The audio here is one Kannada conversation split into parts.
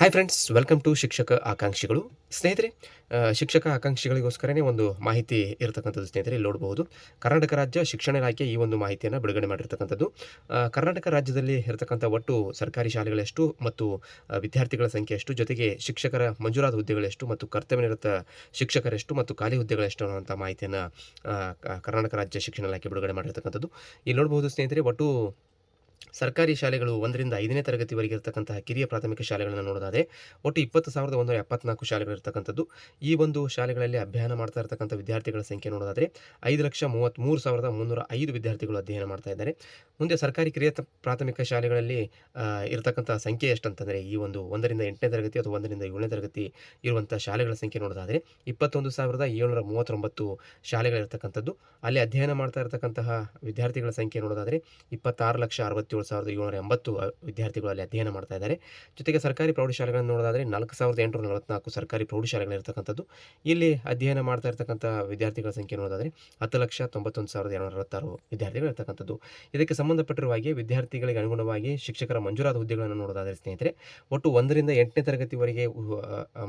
ಹಾಯ್ ಫ್ರೆಂಡ್ಸ್ ವೆಲ್ಕಮ್ ಟು ಶಿಕ್ಷಕ ಆಕಾಂಕ್ಷಿಗಳು. ಸ್ನೇಹಿತರೆ ಶಿಕ್ಷಕ ಆಕಾಂಕ್ಷಿಗಳಿಗೋಸ್ಕರನೇ ಒಂದು ಮಾಹಿತಿ ಇರತಕ್ಕಂಥದ್ದು ಸ್ನೇಹಿತರೆ, ಇಲ್ಲಿ ನೋಡಬಹುದು ಕರ್ನಾಟಕ ರಾಜ್ಯ ಶಿಕ್ಷಣ ಇಲಾಖೆ ಈ ಒಂದು ಮಾಹಿತಿಯನ್ನು ಬಿಡುಗಡೆ ಮಾಡಿರ್ತಕ್ಕಂಥದ್ದು. ಕರ್ನಾಟಕ ರಾಜ್ಯದಲ್ಲಿ ಇರತಕ್ಕಂಥ ಒಟ್ಟು ಸರ್ಕಾರಿ ಶಾಲೆಗಳೆಷ್ಟು ಮತ್ತು ವಿದ್ಯಾರ್ಥಿಗಳ ಸಂಖ್ಯೆ ಎಷ್ಟು, ಜೊತೆಗೆ ಶಿಕ್ಷಕರ ಮಂಜೂರಾದ ಹುದ್ದೆಗಳೆಷ್ಟು ಮತ್ತು ಕರ್ತವ್ಯನಿರತ ಶಿಕ್ಷಕರೆಷ್ಟು ಮತ್ತು ಖಾಲಿ ಹುದ್ದೆಗಳೆಷ್ಟು ಅನ್ನುವಂಥ ಮಾಹಿತಿಯನ್ನು ಕರ್ನಾಟಕ ರಾಜ್ಯ ಶಿಕ್ಷಣ ಇಲಾಖೆ ಬಿಡುಗಡೆ ಮಾಡಿರ್ತಕ್ಕಂಥದ್ದು. ಇಲ್ಲಿ ನೋಡಬಹುದು ಸ್ನೇಹಿತರೆ, ಒಟ್ಟು ಸರ್ಕಾರಿ ಶಾಲೆಗಳು ಒಂದರಿಂದ ಐದನೇ ತರಗತಿವರೆಗೆ ಇರತಕ್ಕಂತಹ ಕಿರಿಯ ಪ್ರಾಥಮಿಕ ಶಾಲೆಗಳನ್ನು ನೋಡೋದಾದರೆ, ಒಟ್ಟು ಇಪ್ಪತ್ತು ಸಾವಿರದ ಒಂದೂರ ಎಪ್ಪತ್ನಾಲ್ಕು ಶಾಲೆಗಳು ಇರತಕ್ಕಂಥದ್ದು. ಈ ಒಂದು ಶಾಲೆಗಳಲ್ಲಿ ಅಧ್ಯಯನ ಮಾಡ್ತಾ ಇರತಕ್ಕಂಥ ವಿದ್ಯಾರ್ಥಿಗಳ ಸಂಖ್ಯೆ ನೋಡೋದಾದರೆ, ಐದು ಲಕ್ಷ ಮೂವತ್ತ್ಮೂರು ಸಾವಿರದ ಮುನ್ನೂರ ಐದು ವಿದ್ಯಾರ್ಥಿಗಳು ಅಧ್ಯಯನ ಮಾಡ್ತಾ ಇದ್ದಾರೆ. ಮುಂದೆ ಸರ್ಕಾರಿ ಕಿರಿಯ ಪ್ರಾಥಮಿಕ ಶಾಲೆಗಳಲ್ಲಿ ಇರತಕ್ಕಂಥ ಸಂಖ್ಯೆ ಎಷ್ಟಂತಂದರೆ, ಈ ಒಂದು ಒಂದರಿಂದ ಎಂಟನೇ ತರಗತಿ ಅಥವಾ ಒಂದರಿಂದ ಏಳನೇ ತರಗತಿ ಇರುವಂಥ ಶಾಲೆಗಳ ಸಂಖ್ಯೆ ನೋಡೋದಾದರೆ, ಇಪ್ಪತ್ತೊಂದು ಸಾವಿರದ ಏಳ್ನೂರ ಮೂವತ್ತೊಂಬತ್ತು ಶಾಲೆಗಳಿರ್ತಕ್ಕಂಥದ್ದು. ಅಲ್ಲಿ ಅಧ್ಯಯನ ಮಾಡ್ತಾ ಇರತಕ್ಕಂತಹ ವಿದ್ಯಾರ್ಥಿಗಳ ಸಂಖ್ಯೆ ನೋಡೋದಾದರೆ, ಇಪ್ಪತ್ತಾರು ಲಕ್ಷ ಅರವತ್ತೇಳು ಸಾವಿರದ ಏಳ್ನೂರ ಎಂಬತ್ತು ವಿದ್ಯಾರ್ಥಿಗಳು ಅಲ್ಲಿ ಅಧ್ಯಯನ ಮಾಡ್ತಾ ಇದ್ದಾರೆ. ಜೊತೆಗೆ ಸರ್ಕಾರಿ ಪ್ರೌಢಶಾಲೆಗಳನ್ನು ನೋಡೋದಾದರೆ ನಾಲ್ಕು ಸಾವಿರದ ಎಂಟುನೂರ ನಲವತ್ನಾಲ್ಕು ಸರ್ಕಾರಿ ಪ್ರೌಢಶಾಲೆಗಳಿರ್ತಕ್ಕಂಥದ್ದು. ಇಲ್ಲಿ ಅಧ್ಯಯನ ಮಾಡ್ತಾ ಇರತಕ್ಕಂಥ ವಿದ್ಯಾರ್ಥಿಗಳ ಸಂಖ್ಯೆ ನೋಡೋದಾದರೆ ಹತ್ತು ಲಕ್ಷ ತೊಂಬತ್ತೊಂದು ಸಾವಿರದ ಏಳ್ನೂರ ಅರವತ್ತಾರು ವಿದ್ಯಾರ್ಥಿಗಳು ಇರ್ತಕ್ಕಂಥದ್ದು ಇದಕ್ಕೆ ಸಂಬಂಧಪಟ್ಟಿರುವ ಹಾಗೆ ವಿದ್ಯಾರ್ಥಿಗಳಿಗೆ ಅನುಗುಣವಾಗಿ ಶಿಕ್ಷಕರ ಮಂಜೂರಾದ ಹುದ್ದೆಗಳನ್ನು ನೋಡೋದಾದರೆ ಸ್ನೇಹಿತರೆ, ಒಟ್ಟು ಒಂದರಿಂದ ಎಂಟನೇ ತರಗತಿವರೆಗೆ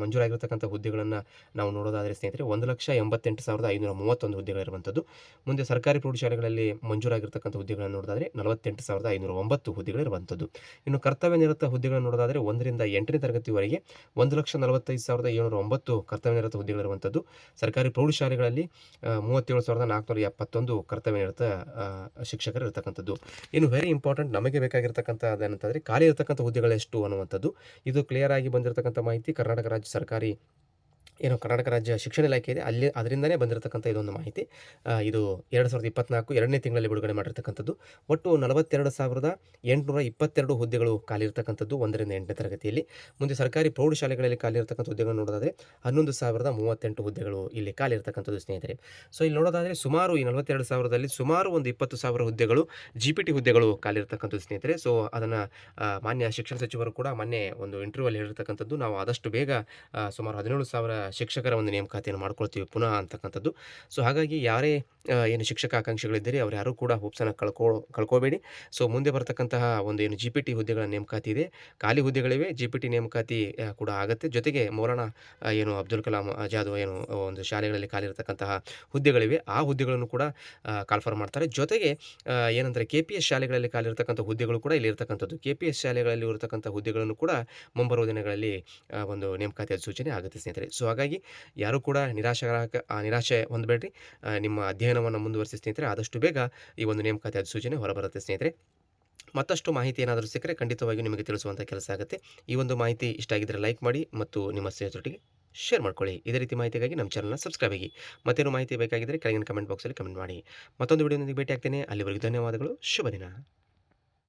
ಮಂಜೂರಾಗಿರ್ತಕ್ಕಂಥ ಹುದ್ದೆಗಳನ್ನು ನಾವು ನೋಡೋದಾದರೆ ಸ್ನೇಹಿತರೆ, ಒಂದು ಲಕ್ಷ ಎಂಬತ್ತೆಂಟು ಸಾವಿರದ ಐನೂರ ಮೂವತ್ತೊಂದು ಹುದ್ದೆಗಳಿರುವಂಥದ್ದು. ಮುಂದೆ ಸರ್ಕಾರಿ ಪ್ರೌಢಶಾಲೆಗಳಲ್ಲಿ ಮಂಜೂರಾಗಿರ್ತಕ್ಕಂಥ ಹುದ್ದೆಗಳನ್ನು ನೋಡೋದಾದರೆ ನಲವತ್ತೆಂಟು ಸಾವಿರದ ಐನೂರ ಒಂಬತ್ತು ಹುದ್ದೆಗಳಿರುವಂಥದ್ದು ಇನ್ನು ಕರ್ತವ್ಯ ನಿರತ ಹುದ್ದೆಗಳನ್ನು ನೋಡೋದಾದರೆ ಒಂದರಿಂದ ಎಂಟನೇ ತರಗತಿವರೆಗೆ ಒಂದು ಲಕ್ಷ ನಲವತ್ತೈದು ಸಾವಿರದ ಏಳ್ನೂರ ಒಂಬತ್ತು ಕರ್ತವ್ಯ ನಿರತ ಹುದ್ದೆಗಳಿರುವಂಥದ್ದು ಸರ್ಕಾರಿ ಪ್ರೌಢಶಾಲೆಗಳಲ್ಲಿ ಮೂವತ್ತೇಳು ಸಾವಿರದ ನಾಲ್ಕುನೂರ ಎಪ್ಪತ್ತೊಂದು ಕರ್ತವ್ಯ ನಿರತ ಶಿಕ್ಷಕರು ಇರತಕ್ಕಂಥದ್ದು. ಇನ್ನು ವೆರಿ ಇಂಪಾರ್ಟೆಂಟ್ ನಮಗೆ ಬೇಕಾಗಿರ್ತಕ್ಕಂಥದ್ದು ಏನಂತಂದರೆ ಖಾಲಿ ಇರತಕ್ಕಂಥ ಹುದ್ದೆಗಳೆಷ್ಟು ಅನ್ನುವಂಥದ್ದು. ಇದು ಕ್ಲಿಯರ್ ಆಗಿ ಬಂದಿರತಕ್ಕಂಥ ಮಾಹಿತಿ ಕರ್ನಾಟಕ ರಾಜ್ಯ ಸರ್ಕಾರಿ ಏನು ಕರ್ನಾಟಕ ರಾಜ್ಯ ಶಿಕ್ಷಣ ಇಲಾಖೆ ಇದೆ, ಅಲ್ಲಿ ಅದರಿಂದನೇ ಬಂದಿರತಕ್ಕಂಥ ಇದೊಂದು ಮಾಹಿತಿ. ಇದು ಎರಡು ಸಾವಿರದ ಇಪ್ಪತ್ನಾಲ್ಕು ಎರಡನೇ ತಿಂಗಳಲ್ಲಿ ಬಿಡುಗಡೆ ಮಾಡಿರ್ತಕ್ಕಂಥದ್ದು. ಒಟ್ಟು ನಲವತ್ತೆರಡು ಸಾವಿರದ ಎಂಟುನೂರ ಇಪ್ಪತ್ತೆರಡು ಹುದ್ದೆಗಳು ಖಾಲಿರ್ತಕ್ಕಂಥದ್ದು ಒಂದರಿಂದ ಎಂಟನೇ ತರಗತಿಯಲ್ಲಿ. ಮುಂದೆ ಸರ್ಕಾರಿ ಪ್ರೌಢಶಾಲೆಗಳಲ್ಲಿ ಖಾಲಿ ಇರತಕ್ಕಂಥ ಹುದ್ದೆಗಳನ್ನು ನೋಡೋದಾದರೆ ಹನ್ನೊಂದು ಸಾವಿರದ ಮೂವತ್ತೆಂಟು ಹುದ್ದೆಗಳು ಇಲ್ಲಿ ಖಾಲಿ ಇರತಕ್ಕಂಥದ್ದು ಸ್ನೇಹಿತರೆ. ಸೊ ಇಲ್ಲಿ ನೋಡೋದಾದರೆ ಸುಮಾರು ಈ ನಲವತ್ತೆರಡು ಸಾವಿರದಲ್ಲಿ ಸುಮಾರು ಒಂದು ಇಪ್ಪತ್ತು ಸಾವಿರ ಹುದ್ದೆಗಳು ಜಿ ಪಿ ಟಿ ಹುದ್ದೆಗಳು ಖಾಲಿ ಇರತಕ್ಕಂಥದ್ದು ಸ್ನೇಹಿತರೆ. ಸೊ ಅದನ್ನು ಮಾನ್ಯ ಶಿಕ್ಷಣ ಸಚಿವರು ಕೂಡ ಮೊನ್ನೆ ಒಂದು ಇಂಟರ್ವ್ಯೂಲ್ಲಿ ಹೇಳಿರ್ತಕ್ಕಂಥದ್ದು. ನಾವು ಆದಷ್ಟು ಬೇಗ ಸುಮಾರು ಹದಿನೇಳು ಸಾವಿರ ಶಿಕ್ಷಕರ ಒಂದು ನೇಮಕಾತಿಯನ್ನು ಮಾಡ್ಕೊಳ್ತೀವಿ ಪುನಃ ಅಂತಕ್ಕಂಥದ್ದು. ಸೊ ಹಾಗಾಗಿ ಯಾರೇ ಏನು ಶಿಕ್ಷಕ ಆಕಾಂಕ್ಷಿಗಳಿದ್ದೀರಿ ಅವ್ರು ಯಾರೂ ಕೂಡ ಹೋಪ್ಸನ್ನು ಕಳ್ಕೊ, ಕಳ್ಕೋಬೇಡಿ. ಸೊ ಮುಂದೆ ಬರ್ತಕ್ಕಂತಹ ಒಂದು ಏನು ಜಿ ಪಿ ಟಿ ಹುದ್ದೆಗಳ ನೇಮಕಾತಿ ಇದೆ. ಖಾಲಿ ಹುದ್ದೆಗಳಿವೆ. ಜಿ ಪಿ ಟಿ ನೇಮಕಾತಿ ಕೂಡ ಆಗುತ್ತೆ. ಜೊತೆಗೆ ಮೌಲಾನಾ ಏನು ಅಬ್ದುಲ್ ಕಲಾಂ ಆಜಾದ್ ಏನು ಒಂದು ಶಾಲೆಗಳಲ್ಲಿ ಖಾಲಿ ಇರತಕ್ಕಂತಹ ಹುದ್ದೆಗಳಿವೆ. ಆ ಹುದ್ದೆಗಳನ್ನು ಕೂಡ ಕಾಲ್ಫರ್ ಮಾಡ್ತಾರೆ. ಜೊತೆಗೆ ಏನಂದರೆ ಕೆ ಪಿ ಎಸ್ ಶಾಲೆಗಳಲ್ಲಿ ಖಾಲಿ ಇರತಕ್ಕಂಥ ಹುದ್ದೆಗಳು ಕೂಡ ಇಲ್ಲಿ ಇರತಕ್ಕಂಥದ್ದು ಕೆ ಪಿ ಎಸ್ ಶಾಲೆಗಳಲ್ಲಿ ಇರತಕ್ಕಂಥ ಹುದ್ದೆಗಳನ್ನು ಕೂಡ ಮುಂಬರುವ ದಿನಗಳಲ್ಲಿ ಒಂದು ನೇಮಕಾತಿಯ ಸೂಚನೆ ಆಗುತ್ತೆ ಸ್ನೇಹಿತರೆ. ಸೊ ಯಾರೂ ಕೂಡ ನಿರಾಶಗ್ರಾಹಕ ನಿರಾಶೆ ಹೊಂದಬೇಡ್ರಿ. ನಿಮ್ಮ ಅಧ್ಯಯನವನ್ನು ಮುಂದುವರಿಸಿ ಸ್ನೇಹಿತರೆ, ಆದಷ್ಟು ಬೇಗ ಈ ಒಂದು ನೇಮಕಾತಿ ಅಧಿಸೂಚನೆ ಹೊರಬರುತ್ತೆ ಸ್ನೇಹಿತರೆ. ಮತ್ತಷ್ಟು ಮಾಹಿತಿ ಏನಾದರೂ ಸಿಕ್ಕರೆ ಖಂಡಿತವಾಗಿಯೂ ನಿಮಗೆ ತಿಳಿಸುವಂಥ ಕೆಲಸ ಆಗುತ್ತೆ. ಈ ಒಂದು ಮಾಹಿತಿ ಇಷ್ಟ ಆಗಿದ್ದರೆ ಲೈಕ್ ಮಾಡಿ ಮತ್ತು ನಿಮ್ಮ ಸ್ನೇಹಿತರೊಟ್ಟಿಗೆ ಶೇರ್ ಮಾಡ್ಕೊಳ್ಳಿ. ಇದೇ ರೀತಿ ಮಾಹಿತಿಗಾಗಿ ನಮ್ಮ ಚಾನಲ್ನ ಸಬ್ಸ್ಕ್ರೈಬ್ ಆಗಿ. ಮತ್ತೇನು ಮಾಹಿತಿ ಬೇಕಾಗಿದ್ದರೆ ಕೆಳಗಿನ ಕಮೆಂಟ್ ಬಾಕ್ಸಲ್ಲಿ ಕಮೆಂಟ್ ಮಾಡಿ. ಮತ್ತೊಂದು ವಿಡಿಯೋದೊಂದಿಗೆ ಭೇಟಿ ಆಗ್ತೇನೆ ಅಲ್ಲಿವರೆಗೂ ಧನ್ಯವಾದಗಳು. ಶುಭ ದಿನ.